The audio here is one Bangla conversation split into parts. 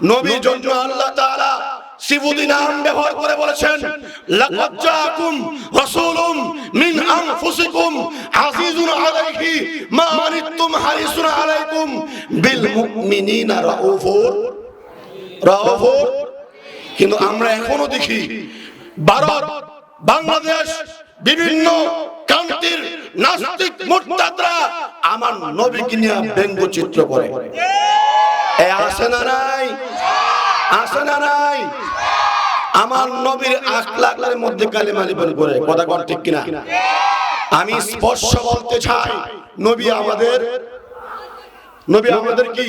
নবীর জন্য আল্লাহ তাআলা সিবুদি নাম ব্যবহার করে বলেছেন, লাকাদ জাআকুম রাসূলুম মিন আনফুসিকুম আজিজুন আলাইহি মা আনিতুম হারিসুন আলাইকুম বিল মুমিনিনা রাউফুর। রাউফুর। কিন্তু আমরা এখনও দেখি, ভারত, বাংলাদেশ, বিভিন্ন কান্ট্রির নাস্তিক মুরতাদরা আমার নবীকে নিয়ে ব্যঙ্গচিত্র করে। এ আসে না নাই? আসে না নাই? আমার নবীর আখলাকের মধ্যে কালিমা লিপন করে। কথা কর ঠিক কিনা? আমি স্পর্শ বলতে চাই, নবী আমাদের নবী আমাদের কি?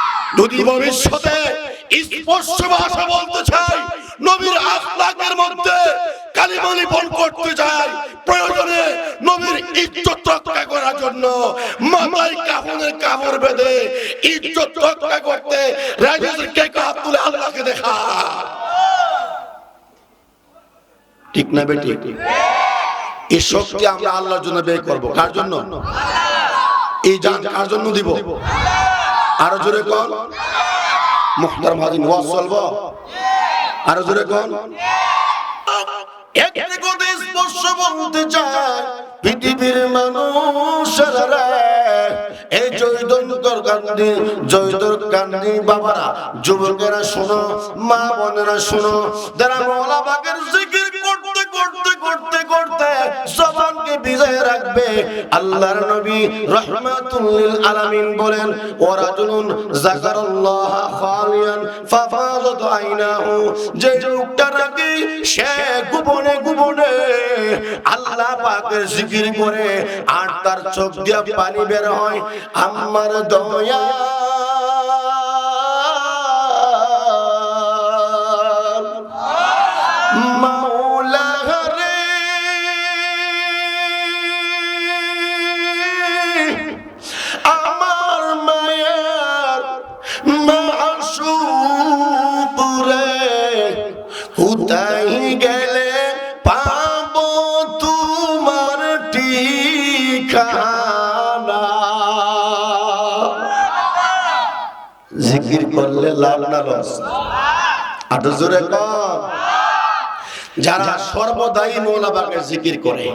যদি ভবিষ্যতে স্পষ্ট ভাষা বলতে চাই, নবীর আখলাকের মধ্যে কালিমা নিপন করতে চাই, প্রয়োজনে নবীর ইজ্জত রক্ষা করার জন্য মাথায় কাফনের কাপড় বেঁধে ইজ্জত রক্ষা করতে রাজেশের কে কাপ তুলে আল্লাহকে দেখা। ঠিক না বেটি? এই শক্তি আমরা আল্লাহর জন্য ব্যয় করব। কার জন্য? এই জান কার জন্য দিব? আরও জোরে কোন মুখতার মাদিন ওয়াজ চলবো। আরও জোরে কোন একটি কথা স্পর্শ বলতে চায় পৃথিবীর মানুষেরা এই জয়দন্তর কান্দি জয়দর কান্দি। বাবারা যুবকেরা শোনো মা বোনেরা শোনো। যারা মৌলা বাগের জিকির করতে করতে করতে জবানকে বিজয় রাখবে। আল্লাহর নবী রহমাতুল লিল আলামিন বলেন ওয়ারাজুলুন যাকারাল্লাহ খালিয়ান ফাফাদাত আইনাহু। যে সে গোপনে গোপনে আল্লাহ পাকের জিকির করে আর তার চোখ দিয়ে পানি বের হয়। আমার দয়া আটো জোরে যারা সর্বদাই জিকির করে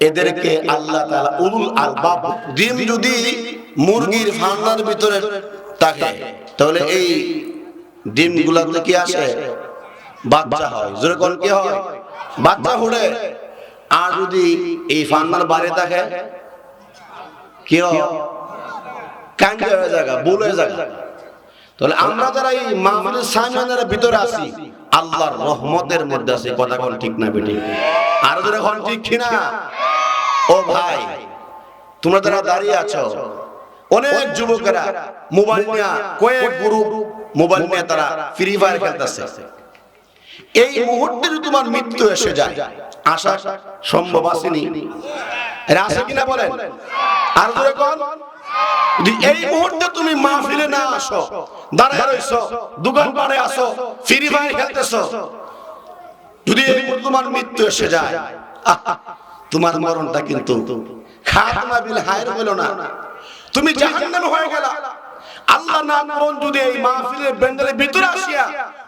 এদেরকে আল্লাহ তাআলা উলুল আলবাব ডিম যদি মুরগির ফান্নার ভিতরে থাকে তাহলে এই কি আসে? বাচ্চা হয়। জোরে কোন কি হয়? বাচ্চা হুড়ে আর যদি এই ফান্নার বাইরে থাকে কি হয় জায়গা। জায়গা। তাহলে আমরা যারা এই মাহফিলের সামনের ভিতরে আছি আল্লাহর রহমতের মধ্যে আছে। কথা কোন ঠিক না বেটি আর যারা কোন ঠিক কিনা ও ভাই তোমরা যারা দাঁড়িয়ে আছো অনেক যুবকেরা মোবাইল নিয়ে কয়েক গ্রুপ মোবাইল নিয়ে তারা ফ্রি ফায়ার খেলতেছে। এই মুহূর্তে যদি তোমার মৃত্যু এসে যায় আশা সম্ভব আসেনি। আছে কিনা বলেন? আর ধরে কোন? এই মুহূর্তে তুমি মাহফিলে না আসো, দাঁড়ায় রইছো দোকান পাড়ে আসো, ফ্রি ফায়ার খেলতেছো, যদি এই তোমার মৃত্যু এসে যায় তোমার মরণটা কিন্তু খাতমা বিল হায়ের হলো না। তুমি জাহান্নামে হয়ে গেলা। আল্লাহ না যদি এই মাহফিলের ব্যান্ডেলের ভিতরে আসিয়া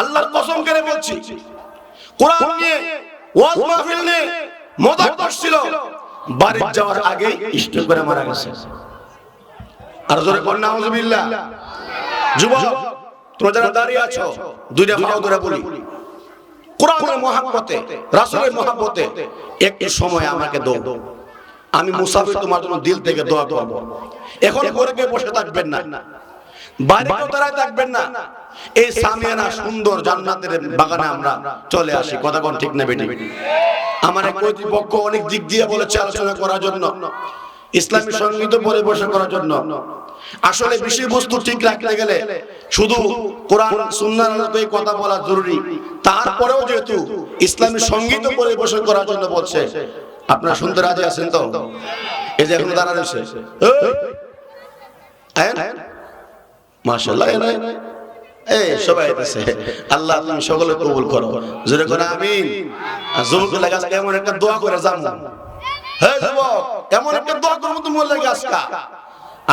আল্লাহর কসম করে বলছি। কোরআন নিয়ে ওয়াজ মাহফিল নিয়ে মজা করছিল। বাড়ি যাওয়ার আগে স্ট্রোক করে মারা গেছে। আর জোরে কোন নাউজুবিল্লাহ। যুবক, তোমরা যারা দাঁড়িয়ে আছো দুইটা ভাও ধরে বলি। কোরআনের মহাব্বতে, রাসূলের মহাব্বতে একটু সময় আমাকে দাও। আমি মুসাফির তোমার জন্য দিল থেকে দোয়া করব। এখন করে গিয়ে বসে থাকবেন না। বাইরে কোথায় থাকবেন না। এই সামিয়ানা সুন্দর জান্নাতের বাগানে আমরা চলে আসি। কথা কোন ঠিক না বেটি? আমার এক কর্তৃপক্ষ অনেক দিক দিয়ে বলেছে আলোচনা করার জন্য। ইসলামী সংগীত পরিবেশন করার জন্য। আসলে বিষয়বস্তু ঠিক রাখতে গেলে শুধু কোরআন আলোকে কথা বলা জরুরি। তারপরেও যেহেতু ইসলামী সংগীত পরিবেশন করার জন্য বলছে। আপনারা শুনতে রাজি আছেন তো? এই যে এখন দাঁড়া রয়েছে। এই সবাই আছে আল্লাহ সকলে কবুল করো। জোরে করে আমিন। আর এমন একটা দোয়া করে যান হে যুবক, এমন একটা দোয়া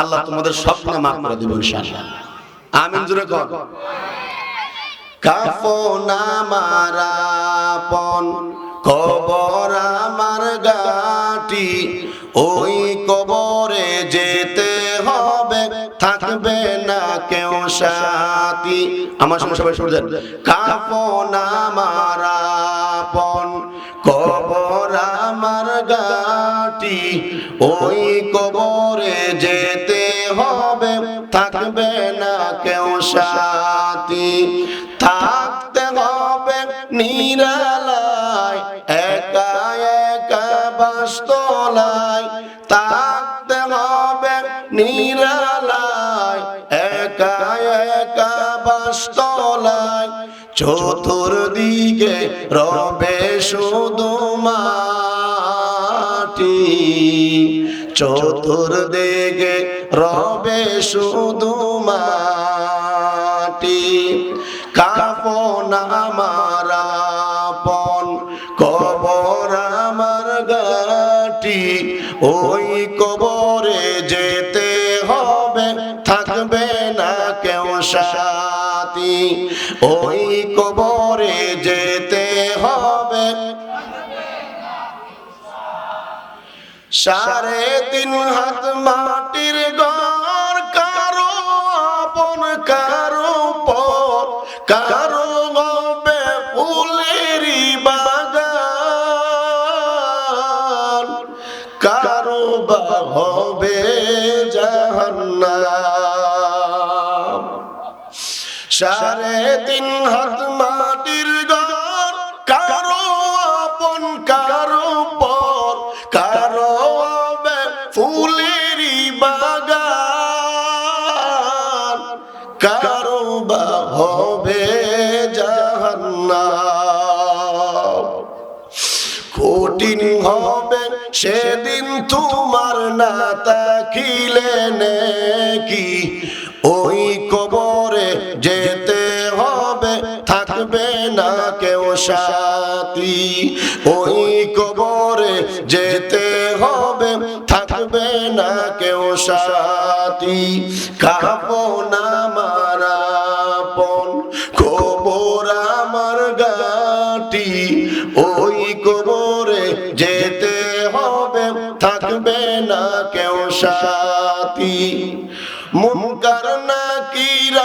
আল্লাহ তোমাদের স্বপ্ন মাফ করে দিবেন ইনশাআল্লাহ। আমিন, জোরে কর কাফো আমার সাথী আমার সঙ্গে সবাই শুনছেন কাফন আমার চতুর্দিকে রবে শুধু মাটি। চতুর্দিকে রবে শুধু মাটি। কাপন আমার আপন, কবর আমার গাটি। ওই সাড়ে তিন হাত মাটির ঘর কারও আপন, কারও পর কারও হবে ফুলেরই বাগান, কারও বা হবে জাহান্নাম। সাড়ে তিন হাত মাটির ঘর তোমার না তাকিলে কি ওই কবরে যেতে হবে, থাকবে না কেউ সাথী। ওই কবরে যেতে হবে, থাকবে না কেউ সাথী। কাপো না মারাপন কবর আমার গাটি। ওই কবরে যেতে হবে থাকবে না কেউ সাথী। মুনকার না রাশিবে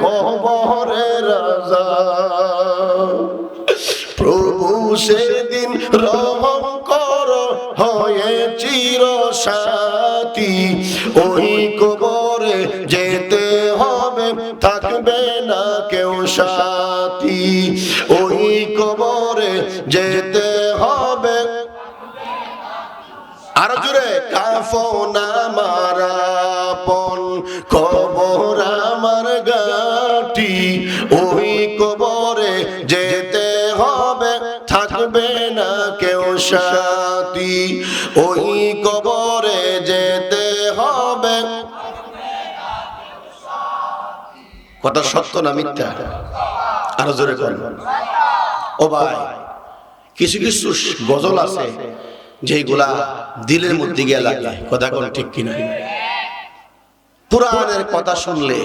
হবে কবরে রাজা। প্রভু সেদিন রহম কর, হয়ে চির সাথী। ওই কবরে যেতে হবে, থাকবে না কেউ সাথী। ওই কবরে যেতে হবে। আর জুড়ে কাফন আমার। আপন সাথী, ওই কবরে যেতে হবে। কথা সত্য না মিথ্যা? আরও জোরে করেন ও ভাই, কিছু কিছু গজল আছে যেগুলা দিলের মধ্যে গিয়ে লাগে। কথা কোন ঠিক কিনা? পুরাণের কথা শুনলে,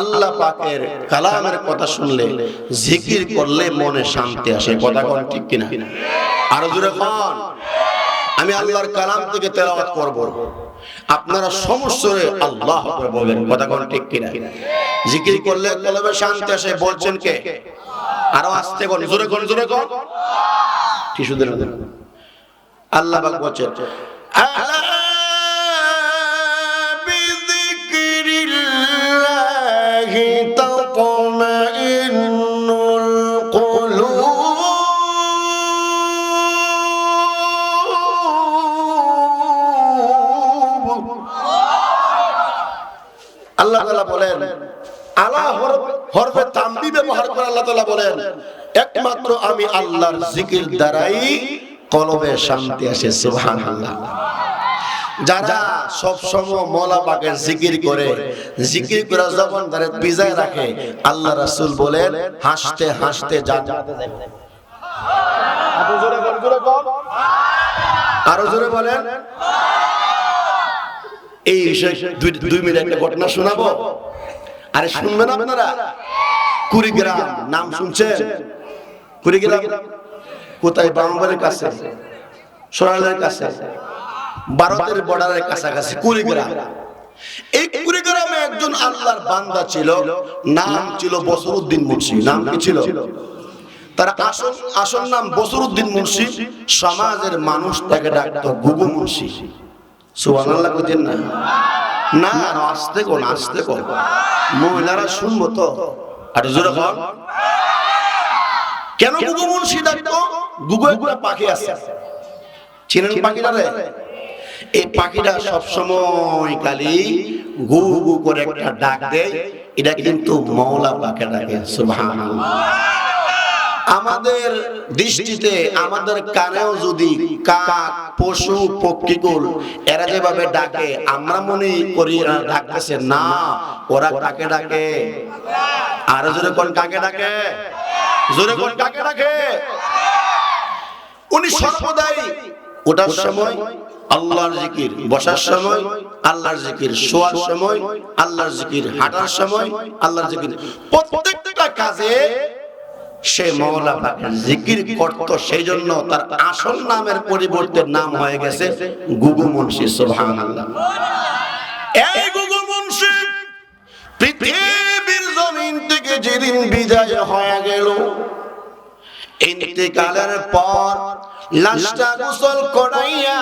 আল্লাহ পাকের কালামের কথা শুনলে, জিকির করলে মনে শান্তি আসে। কথা কোন ঠিক কিনা? আরও জোরে কন আমি আল্লাহর কালাম থেকে তেলাওয়াত করব। আপনারা সমস্যরে আল্লাহ বলেন কথা কোন ঠিক কিনা? জিকির করলে কলবে শান্তি আসে। বলছেন কে? আরও আসতে কোন জোরে কোন জোরে কোন? শিশুদের আল্লাহ পাক বলছেন আলা আলা হরফে তামবি ব্যবহার করে আল্লাহ তাআলা বলেন একমাত্র আমি আল্লাহর জিকির দ্বারাই কলবে শান্তি আসে সুবহানাল্লাহ। যারা মৌলা পাকের জিকির করে জিকির করে যখন তারে বিজায় রাখে আল্লাহ রাসূল বলেন হাসতে হাসতে যাবে আরও জোরে বলেন এই বিষয়ে দুই মিনিট একটা ঘটনা শোনাবো। আরে শুনবেন আপনারা? কুড়িগ্রাম, নাম শুনছেন? কুড়িগ্রাম কোথায়? বাংলার কাছে সরালের কাছে, ভারতের বর্ডারের কাছাকাছি, কুড়িগ্রাম। এই কুড়িগ্রামে একজন আল্লাহর বান্দা ছিল, নাম ছিল বসরুদ্দিন মুন্সি। নাম কি ছিল? তার আসল আসল নাম বসরুদ্দিন মুন্সি, সমাজের মানুষ তাকে ডাকতো গুগু মুন্সি। সুবহানাল্লাহ কইতেন না। না না আসতে কোন আসতে কোন মহিলারা শুনব তো। আর জোরে কর কেন গুগু মুন্সি ডাকতো গুগু একটা পাখি আছে। চিনেন পাখিটা রে? এই পাখিটা সব সময় খালি গু গু করে একটা ডাক দেয়। এটা কিন্তু মৌলা পাখি ডাকে সুবহানাল্লাহ। আমাদের দৃষ্টিতে, আমাদের কানেও যদি কাক, পশু, পক্ষীকুল, এরা যেভাবে ডাকে, আমরা মনে করি ডাকতেছে, না, ওরা কাকে ডাকে? আরও জোরে কোন কাকে ডাকে? জোরে কোন কাকে ডাকে? উনি সর্বদাই ওটার সময় আল্লাহর জিকির, বসার সময় আল্লাহর জিকির, শোয়ার সময় আল্লাহর জিকির, হাঁটার সময় আল্লাহর জিকির। প্রত্যেকটা কাজে সে পাকের জিকির করত সেই জন্য তার আসল নামের পরিবর্তে নাম হয়ে গেছে গুগু মুন্সি মুন্সি, পৃথিবীর জমিন থেকে যেদিন বিদায় হয়ে গেল, ইন্তেকালের পর লাশটা গোসল করাইয়া,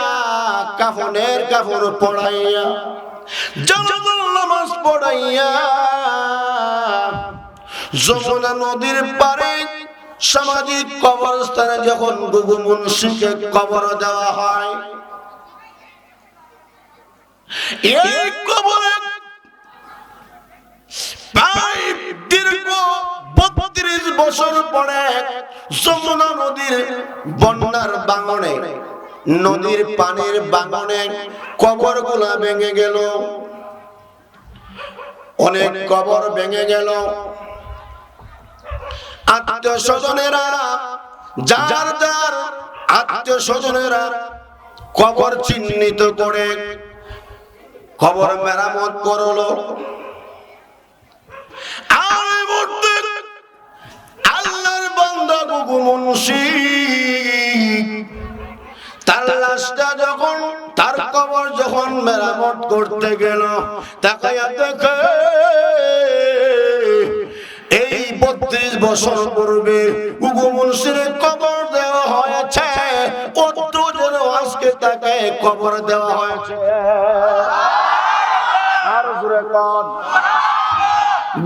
কাফনের কাফন পড়াইয়া জানাজার নামাজ পড়াইয়া যমুনা নদীর পারে সামাজিক কবরস্থানে যখন গুগু মুন্সিকে কবর দেওয়া হয়, এই কবরে প্রায় বত্রিশ বছর পরে নদীর বাঙনে নদীর পানির বাঙনে কবরগুলা ভেঙে গেল। অনেক কবর ভেঙে গেল। আত্মীয় স্বজনেরা যার যার আত্মীয় স্বজনেরা কবর চিহ্নিত করে, কবর মেরামত করল। আল্লাহর বান্দা গুগু মুন্সি, তার লাশটা যখন, তার কবর যখন মেরামত করতে গেল, তাকাইয়া দেখে এই বত্রিশ বছর পূর্বে কবর দেওয়া হয়েছে। অত যেন আজকে তাকে কবর দেওয়া হয়েছে।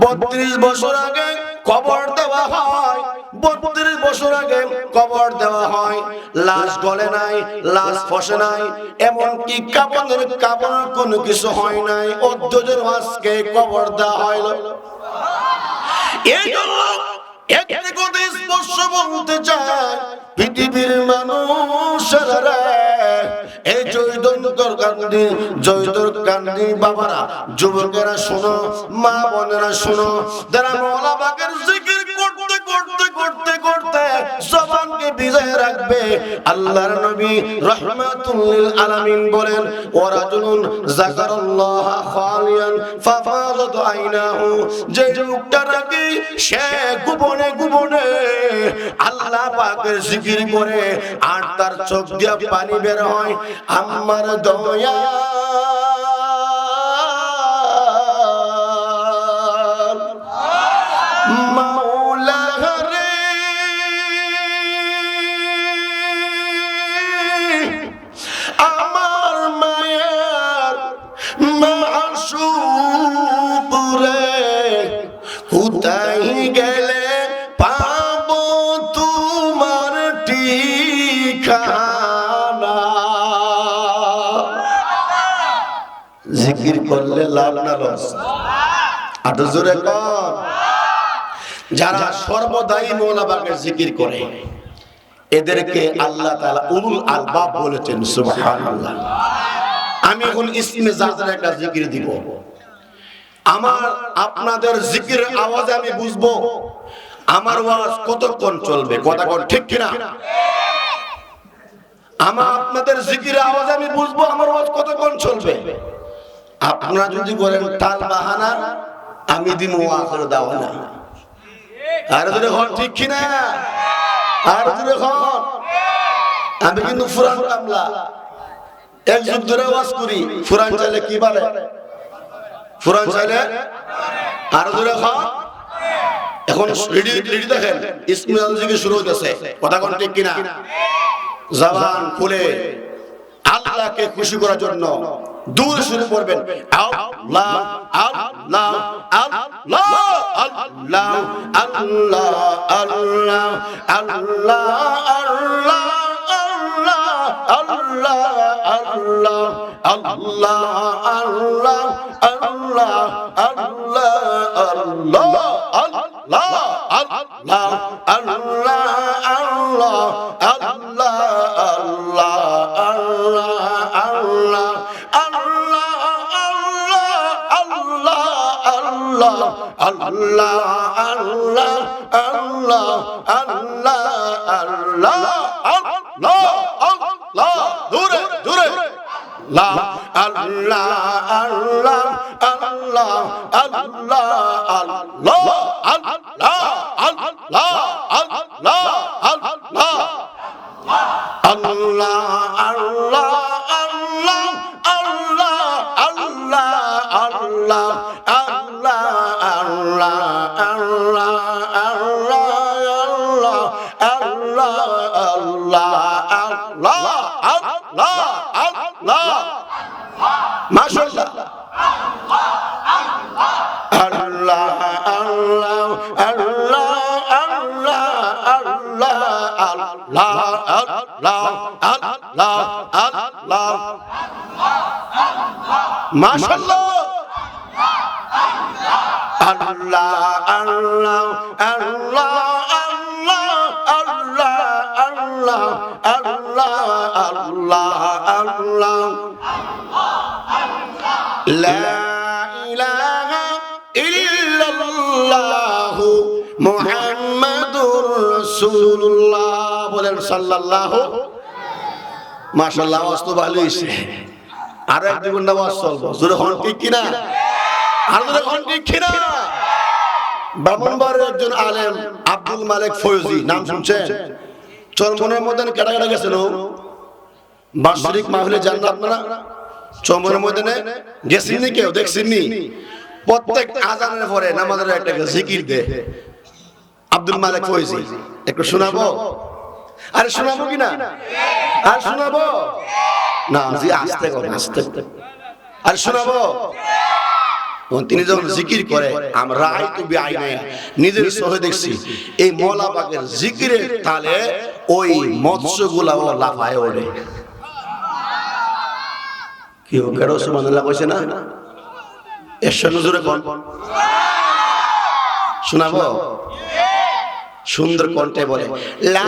বত্রিশ বছর আগে কবর দেওয়া হয়। বত্রিশ বছর আগে কবর দেওয়া হয়। লাশ গলে নাই, লাশ ফসে নাই। এমনকি কাপড়ের কোনো কিছু হয় নাই। অধ্যজের আজকে কবর দেওয়া হয় এই জন্য একটি কথা স্পর্শ বলতে চায়, পৃথিবীর মানুষেরা এই জয়দর বাবারা, যুবকেরা শোনো, মা বোনেরা শোনো, যারা মৌলা বাগের জিকির করতে করতে করতে জবানকে বিজয় রাখবে। আল্লাহর নবী রহমাতুল আলামিন বলেন ওয়ারাজুলুন যাকারাল্লাহ খালিয়ান ফাফাদাত আইনাহু। যে লোকটা নাকি, সে গোপনে গোপনে আল্লাহ পাকের জিকির করে আর তার চোখ দিয়ে পানি বের হয়। আমার দয়া লাভ না লস? জোরে কর যারা সর্বদাই জিকির করে, এদেরকে আল্লাহ তাআলা উলুল আলবাব বলেছেন, সুবহানাল্লাহ। আমি এখন ইসমে একটা জিকির দিব। আমার আপনাদের জিকির আওয়াজে আমি বুঝব, আমার ওয়াজ কতক্ষণ চলবে? কতক্ষণ ঠিক কিনা? আমার আপনাদের জিকির আওয়াজ আমি বুঝব, আমার ওয়াজ কতক্ষণ চলবে? আপনারা যদি বলেন তাল বাহানা, আমি দিন ওয়াজ দাও না আর যদি হন, ঠিক কিনা? আর যদি হন। আমি কিন্তু ফুরান কামলা। এক যুগ ধরে ওয়াজ করি, ফুরান চাইলে কি বলে ফুরান চাইলে? আর ধরে হন। এখন রেডি রেডি দেখেন, ইসমিল শুরু হতেছে কথা কোন ঠিক কিনা? জবান খুলে। আল্লাহকে খুশি করার জন্য দূর শুরু করবেন আল্লাহ আল্লাহ আল্লাহ আল্লাহ আল্লাহ আল্লাহ আল্লাহ আল্লাহ আল্লাহ আল্লাহ আল্লাহ আল্লাহ আল্লাহ আল্লাহ আল্লাহ আল্লাহ আল্লাহ আল্লাহ আল্লাহ আল্লাহ আল্লাহ আল্লাহ আল্লাহ আল্লাহ আল্লাহ আল্লাহ। দূরে দূরে। আল্লাহ আল্লাহ আল্লাহ আল্লাহ আল্লাহ। মাশাআল্লাহ আল্লাহ আল্লাহ আল্লাহ আল্লাহ আল্লাহ আল্লাহ আল্লাহ আল্লাহ লা ইলাহা ইল্লাল্লাহ মুহাম্মাদুর রাসূলুল্লাহ বলেন সাল্লাল্লাহু মাশাআল্লাহ আওয়াজ তো ভালো হইছে আর এক ঘণ্টা আওয়াজ চলবো জোরে হন ঠিক কিনা? আর জোরে হন ঠিক কিনা? ব্রাহ্মণবাড়ির একজন আলেম, আব্দুল মালিক ফয়জি নাম শুনছেন? চরমনের মধ্যে কেটা কেটা গেছিল বাৎসরিক মাহফিলে যান না আপনারা? চরমনের ময়দানে গেছেননি কেউ? দেখছেননি প্রত্যেক আজানের পরে নামাজের একটা জিকির দে। আব্দুল মালিক ফয়জি একটু শোনাবো? আরে শোনাবো কি না? আর শোনাবো? না, জি, আস্তে করে, আস্তে আর শোনাবো? তিনি যখন জিকির করে, আমরা নিজের সহে দেখছি, এই জিকিরের তালে ওই লাফায় কি কেন না? শোনাবো? সুন্দর কণ্ঠে বলে, লা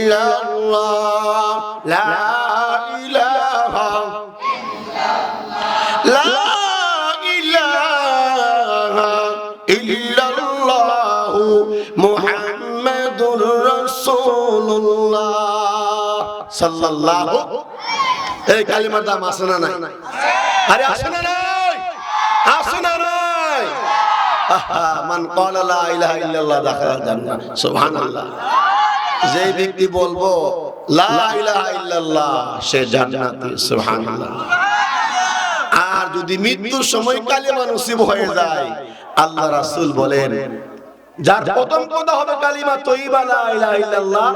ইল্লাল্লাহ লা ইলাহা লা ইলাহা ইল্লাল্লাহ মুহাম্মাদুর রাসূলুল্লাহ সাল্লাল্লাহু এই কালিমার দাম আছে না নাই? আরে আছে না নাই? আছে না নাই? আহা, ক্বালা লা ইলাহা ইল্লাল্লাহ দাখালাল জান্নাহ সুবহানাল্লাহ। যে ব্যক্তি বলব লা ইলাহা ইল্লাল্লাহ সে জান্নাতি সুবহানাল্লাহ। আর যদি মৃত্যুর সময় কালিমা নসিব হয়ে যায় আল্লাহ রাসূল বলেন যার প্রথম কথা হবে কালিমা তৈবা লা ইলাহা ইল্লাল্লাহ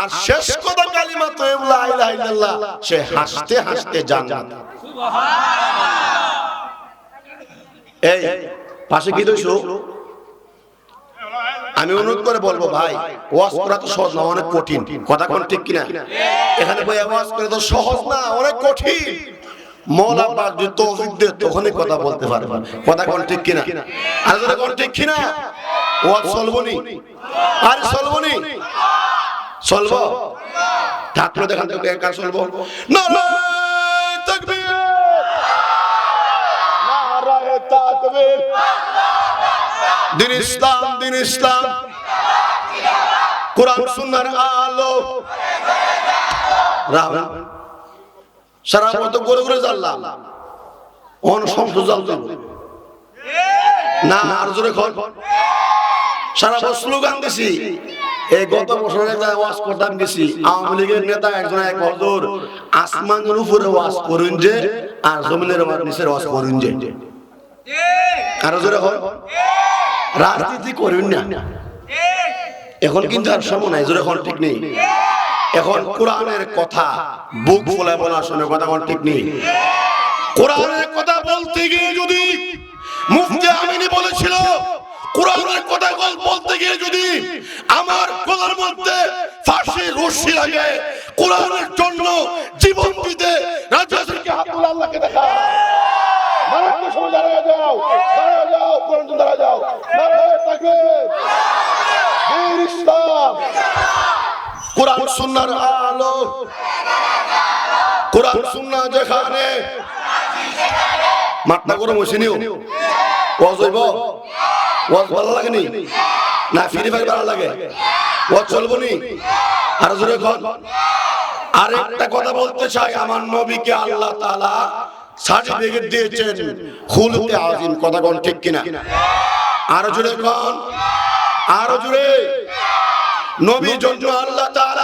আর শেষ কথা কালিমা তৈবা লা ইলাহা ইল্লাল্লাহ। সে হাসতে হাসতে জান্নাত। এই পাশে কি দইছো আমি অনুরোধ করে বলব ভাই, ওয়াজ করা তো সহজ না, অনেক কঠিন। কথা কোন ঠিক কিনা? এখানে বই ওয়াজ করে তো সহজ না, অনেক কঠিন। মৌলা পাক যদি তৌফিক দে তখনই কথা বলতে পারবে। কথা কোন ঠিক কিনা? আর যদি কোন ঠিক কিনা? ওয়াজ চলবনি আর চলবনি চলবো? ঠাকুর দেখান থেকে একা চলবো? নারায়ে তাকবীর। নারায়ে তাকবীর। দিন ইসলাম দিন ইসলাম। কোরআন, সুন্নাহর আলো। সারা মতো করে করে জানলাম অন সংস জানতাম না, আর জোরে খন সারা বছর স্লোগান দিছি। এই গত বছর একটা ওয়াজ করতাম গেছি। আওয়ামী লীগের নেতা একজন এক হজুর আসমানের উপরে ওয়াজ করুন যে, আর জমিনের নিচের ওয়াজ করুন যে। আরও জোরে হয় রাজনীতি করুন না। এখন কিন্তু আর সময় নাই, জোরে এখন ঠিক নেই। এখন কোরআনের কথা বুক ফোলায় বলার সময় কথা এখন ঠিক নেই। কোরআনের কথা বলতে গিয়ে যদি মুফতি আমিনী বলেছিল, কোরআনের কথা বলতে গিয়ে যদি আমার গলার মধ্যে ফাঁসি রশি লাগে, কোরআনের জন্য জীবন দিতে রাজশাসনকে হাতুল আল্লাহকে দেখা? মারাত্মক সময় দাঁড়ায় যাও দাঁড়ায় যাও কোরআন দাঁড়ায় যাও নারায়ে তাকবীর বীর ইসলাম কোরআন সুন্নাহর আলো। কোরআন সুন্নাহ যেখানে মাত্রা গরম হয়েছে নিও ওয়াজ হইব? ওয়াজ ভালো লাগেনি? না, ফিরি ভালো লাগে। ওয়াজ চলবো আর জোরে কন। আরেকটা কথা বলতে চাই, আমার নবীকে আল্লাহ তাআলা সার্টিফিকেট দিয়েছেন, খুলতে আজিম। কথা কোন ঠিক কিনা? আরও জোরে কন। আরও জোরে। নবী জন্য আল্লাহ তাআলা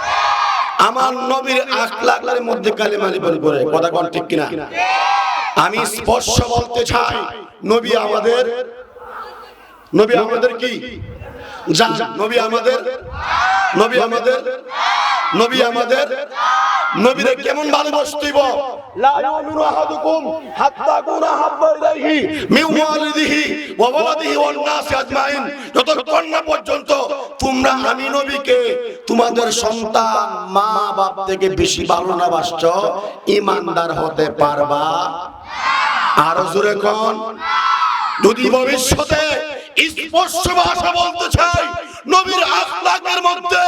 আমার নবীর আখলাকের মধ্যে কালেমা লিপন করে কথা কোন ঠিক কিনা? আমি স্পর্শ বলতে চাই, নবী আমাদের নবী আমাদের কি? জান, নবী আমাদের নবী আমাদের নবী আমাদের, নবীরে কেমন ভালোবাসতেইব লা ইউমিনু আহাদুকুম হাত্তা কুনা হাব্বা ইলাইহি মিন ওয়ালিদিহি ওয়া ওয়ালাদিহি ওয়ান নাস আজমাইন। যতক্ষণ না পর্যন্ত তোমরা আমি নবীকে তোমাদের সন্তান মা বাপ থেকে বেশি ভালো না বাসছ, ইমানদার হতে পারবা? আর জোরে কোন? যদি ভবিষ্যতে স্পষ্ট ভাষা বলতে চাই, নবীর আখলাকের মধ্যে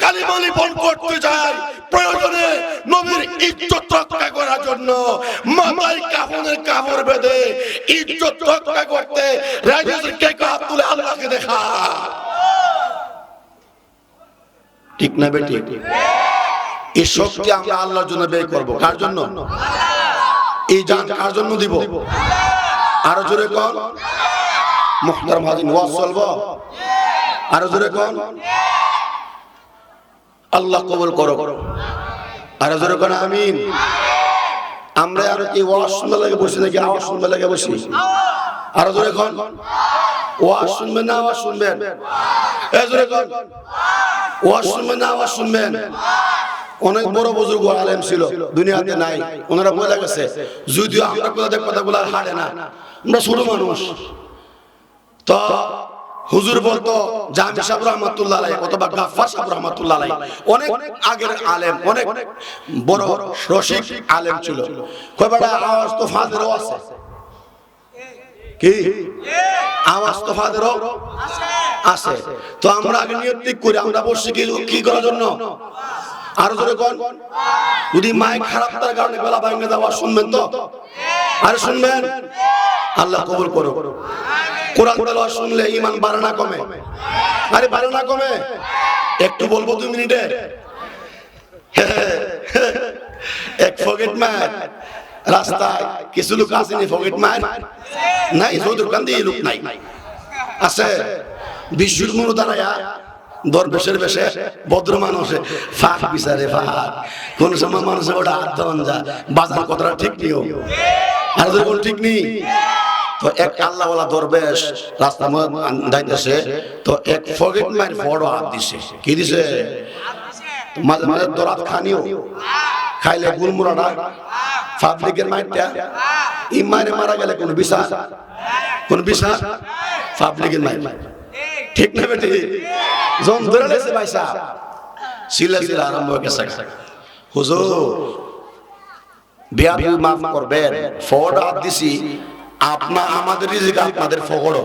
কালিমা লিপন করতে চাই প্রয়োজনে নবীর ইজ্জত রক্ষা করার জন্য মাথায় কাফনের কাপড় বেঁধে ইজ্জত রক্ষা করতে রাজেশের কে হাত তুলে আল্লাহকে দেখা। ঠিক না বেটি? এই শক্তি আমরা আল্লাহর জন্য ব্যয় করব। কার জন্য? এই জান কার জন্য দিব? আরও জোরে কর মুখতারাম হাজিন ওয়াজ চলবো? আরও জোরে কর আল্লাহ কবুল করো। আরও জোরে কর আমিন। আমরা আর কি ওয়াজ শুনবে লাগে বসি নাকি আওয়াজ শুনবে লাগে বসি? আরও জোরে কর ওয়াজ শুনবেন না আওয়াজ শুনবেন? এ জোরে কর ওয়াজ শুনবেন না আওয়াজ শুনবেন? অনেক বড় বুজুর্গ আলেম ছিল, দুনিয়াতে নাই। ওনারা বলে গেছে, যদিও আমরা কোথাও কথাগুলো আর হারে না, আমরা ছোট মানুষ। তো হুজুর বলতো জামি সাহেব রহমাতুল্লাহ আলাই অথবা গাফফার সাহেব রহমাতুল্লাহ আলাই অনেক আগের আলেম, অনেক বড় রসিক আলেম ছিল। কই বেটা, আওয়াজ তো ফাদেরও আছে। কি? আওয়াজ তো ফাদেরও আছে। তো আমরা আগে নিয়ত ঠিক করি, আমরা বসছি কি করার জন্য? আরও জোরে কোন। যদি মাইক খারাপ তার কারণে গলা ভাঙে দেওয়া শুনবেন তো? আরে শুনবেন? আল্লাহ কবুল করো কোরআন তেলাওয়াত শুনলে ঈমান বাড়ে না কমে? আরে বাড়ে না কমে? একটু বলব দুই মিনিটে। এক ফকেট মার। রাস্তায় কিছু লোক আসেনি ফকেট মার? নাই যৌতুক কান্দি লোক নাই। আছে। বিশ্বর মনো দাঁড়ায়া, দরবেশের বেশে ভদ্র মানুষে ফাঁক বিচারে, ফাঁক। কোন সময় মানুষের ওটা ধরন যা বাজার কথাটা ঠিক নিও আর কোন ঠিক নেই তো এক আল্লাহ ওয়ালা দরবেশ রাস্তা যাইতেছে তো এক ফকিট মায়ের বড় হাত দিছে। কি দিছে? মাঝে মাঝে দরাত খানিও। খাইলে গুলমুরাটা পাবলিকের মাইরটা। ই মায়ের মারা গেলে কোন বিচার? কোন বিচার? পাবলিকের মায়ের ঠিক না বেটি? জন ধরে লেছে ভাই সাহেব। সিলা সিলা আরম্ভ হয়ে গেছে হুজুর বিয়া মাফ করবেন। ফোড় হাত দিছি। আপনা আমাদের রিজিক আপনাদের ফগড়